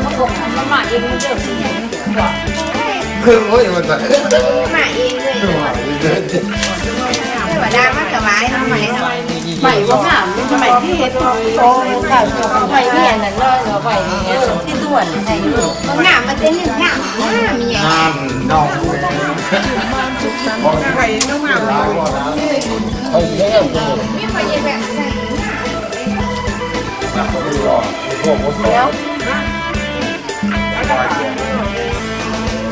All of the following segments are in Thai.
อยู่ที่เก่าแล้วคงมาหมาเองเดิมคือโอ้ยมันจะมาเองเลยเปิดได้มากกับไว้ทำไมทำไมใหม่ว่าหามใหม่ที่เฮ็ดโอ้ค่ะใหม่ที่อันนั้นเลยใหม่อย่างเงี้ยที่ด่วนใช่ลูกงามมันเป็นหนึ่งงามงามมีอย่างงานน้องบอกใครต้องมาเฮ้ยเฮ้ยมีไฟเย็นแบบไหนพวกผมแล้ว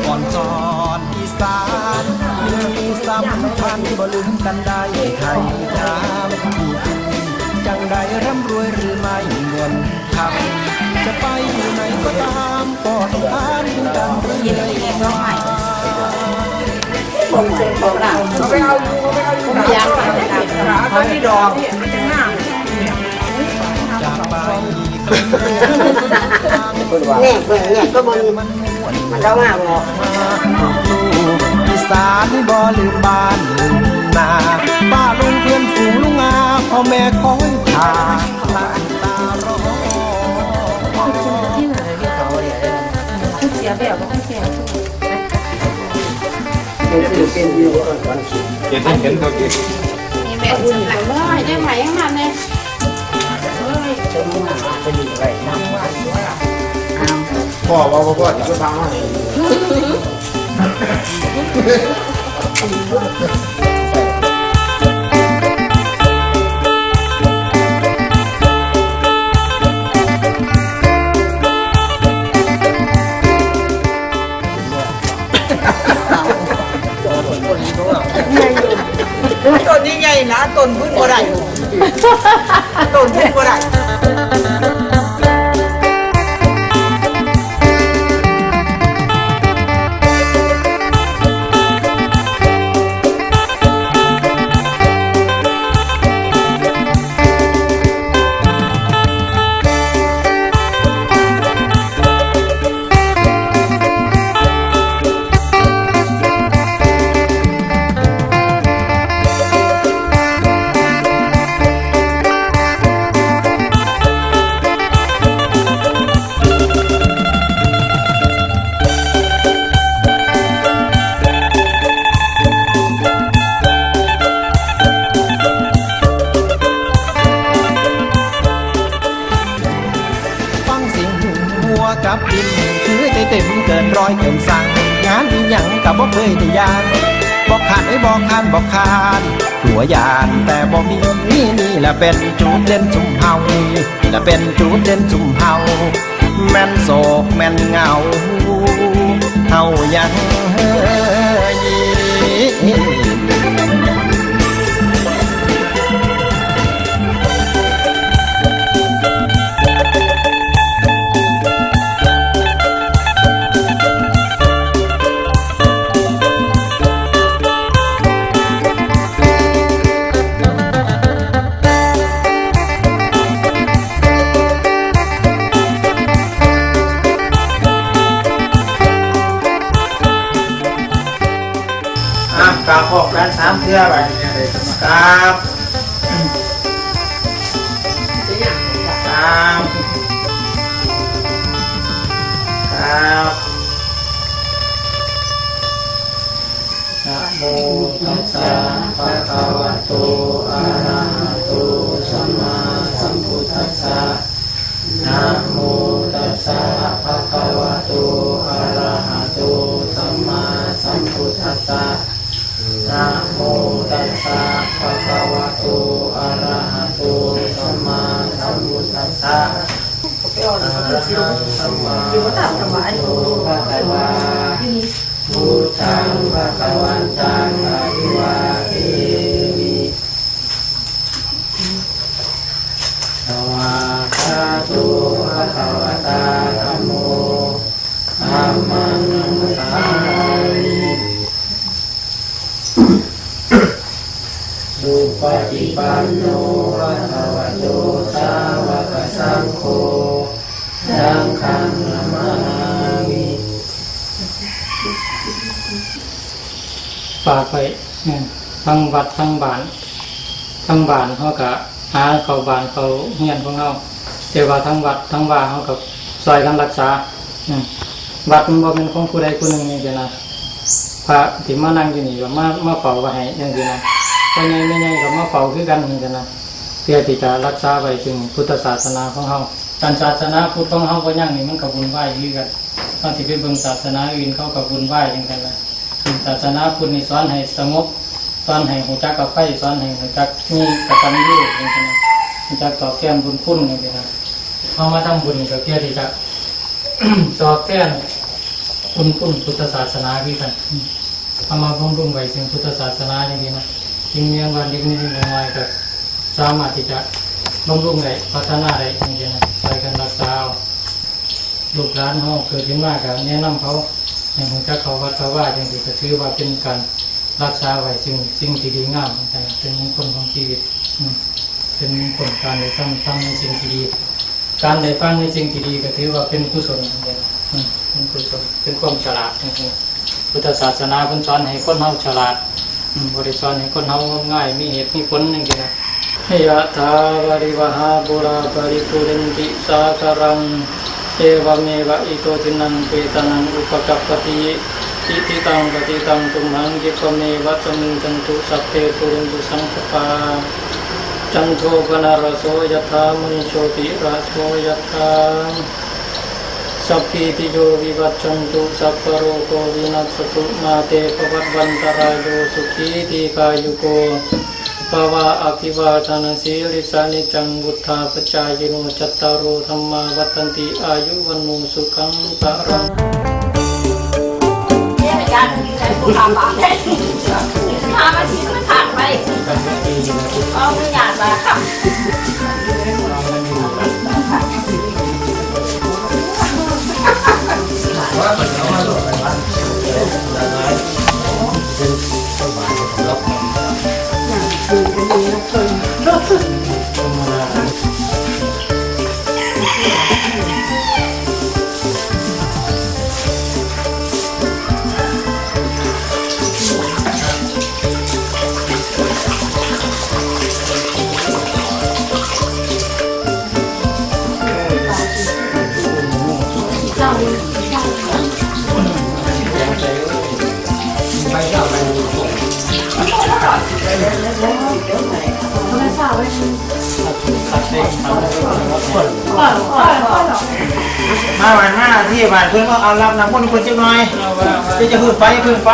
ก่อนสอนอีสานมีสัมพันธ์บ่ลืมกันได้ใครถามผู้จริงจังใดร่ำรวยหรือไม่เงินคำจะไปอยู่ไหนก็ตามก็ต้องอ่านกันเรื่ยินอยดีน้องใหม่ผมเจอเขาหลังเขาไปเอาอยู่เขาไปเอาอยู่ยางไปขาเขาที่ดอกเนี่ยมันจะงามจากไป เนี่ยเปิดเนี่ยก็บนมันเรามาบอกอีสานบ่ลืมบ้านลืมนาป้าลุงเพื่อนฝูงลุงอาพ่อแม่คอยทาตาตารอเสียแบบว่าเสียเห็นเห็นเขากินมีแม่อุ่นหลังไม่ได้ไหมยังมันเลย พ่อว่าพ่อจะไปฟังว่าต้นใหญ่ๆนะต้นพึ่งบ่ได้ต้นพึ่งบ่ได้ บบ่เคยได้ยานบอกขาดไอ้บอกขานบอกขานตัวยานแต่บอกมีนี่นี่แหละเป็นจุดเด่นสุ่มเฮาแหละเป็นจุดเด่นสุ่มเฮาแม่นโศกแม่นเหงาเฮายังเฮย ราบขอบการสามเทื่อแบบนี้เลยครับครับครับนะโมตัสสะภะคะวะโตอะระหะโตสัมมาสัมพุทธัสสะนะโมตัสสะภะคะวะโตอะระหะโตสัมมาสัมพุทธัสสะ นะโมตัสสะภะคะวะโตอะระหะโตสัมมาสัมพุทธัสสะอะระหังสัมมาสัมพุทธัสสะพุทธังภะคะวันตังอะริวาเต ปันโนภะคะวโตสาวกสังโฆสังฆังนามามิฝากไปทั้งวัดทั้งบ้านทั้งบ้านเขาก็หาเขาบ้านเขาเฮียนของเขาแต่ว่าทั้งวัดทั้งว่าเขาก็ซอยกันรักษาวัดมันบ่เป็นของผู้ใดผู้หนึ่งนี่เดียวนะพระที่มานั่งอยู่นี่ก็มามาเฝ้าไว้ให้อย่างนี้นะ หญ่ไม่ใหญ่ก็มาเฝ้าคือกันนี่เดียวนนะเพื่อที่จะรักษาไว้ถึงพุทธศาสนาของเขาการศาสนาพุทธของเขาก็ยังนี่มันก็บุญไหวคือกันตอนที่ไปเบิ่งศาสนาอื่นเขาก็บุญไหวอย่างกันนะศาสนาพุทธนี่สอนให้สงบสอนให้หูจักกับไฟสอนให้หูจักมีกตัญญูอย่างนี้นะหูจักตอบแทนบุญคุณอย่างนี้นะเขามาทำบุญก็เพื่อที่จะตอบแทนบุญคุณพุทธศาสนาพี่กันเอามาบำรุงไว้ถึงพุทธศาสนาอย่างนี้นะ ยิ่งเลี้ยงวันยิ่งนิดยิ่งน้อยก็สามารถที่จะบำรุงได้พัฒนาได้อย่างนี้นะใส่กันรักษาลูกหลานเขาเกิดขึ้นมากับแนะนำเขาให้หูจักเขาวัดเขาว่าอย่างนี้ก็ถือว่าเป็นการรักษาไว้สิ่งสิ่งที่ดีงามแต่เป็นมงคลของชีวิตเป็นมงคลการได้ฟังฟังในสิ่งที่ดี การได้ฟังในสิ่งที่ดีก็ถือว่าเป็นกุศลอย่างเดียเป็นกุศลเป็นความฉลาดจริงๆพุทธศาสนาเพิ่นสอนให้คนเฮาฉลาด บ่ได้สอนให้คนเฮาง่าย มีเหตุมีผลจริงๆนะยะถาวริวหาปุราปริปุเรนติสาคารัง เอวเมวะอิโตทินังเปตนังอุปกัปปติอิติตังปฏิตังตุมหังกิปเมวัตมิงจันตุสัพเพปุรินตุสังคปาจันโทปนารโสยะถามณิโชติราโสยถา สัพพิติโยวิวัตจันตุสัพพะโรโควินัสตุมาเตปวัตวันตรายโยสุขีติกายุโกภาวะอภิวาทนาสีริสานิจังบุทธาปจายโนจัตตารโอธรรมาวัตันติอายุวันโนสุขังปะรังเนี่ยการใช้ผู้ทำบาปได้พามาทิ้งมันขาดไปเอาไม่อยากมาครั มาวันหน้าที่บ้านเพิ่อนก็เอารับน้ำมนต์คนจังหน่อยจะจะขึ้นไปขึ้นไป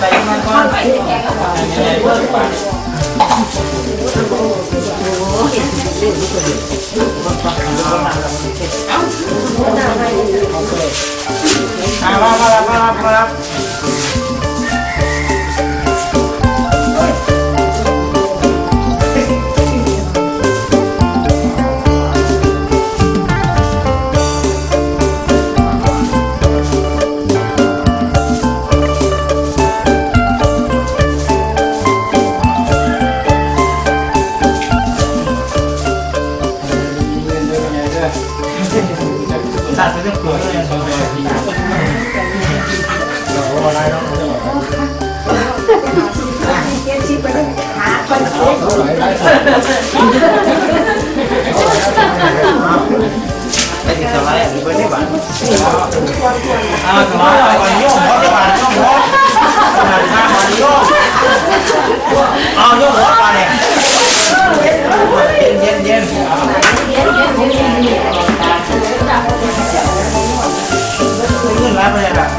ไปมันก่อนมามามารับมารับมารับ เบอร์ได้บ้างอ่าสมัยวันโยมเพราะได้บ้างโยมเพราะสมวันยข้าวันโยนเอาโยมเพราะมนเนี่ยเย็นเย็นเย็นเงินร้านไนเลยแบน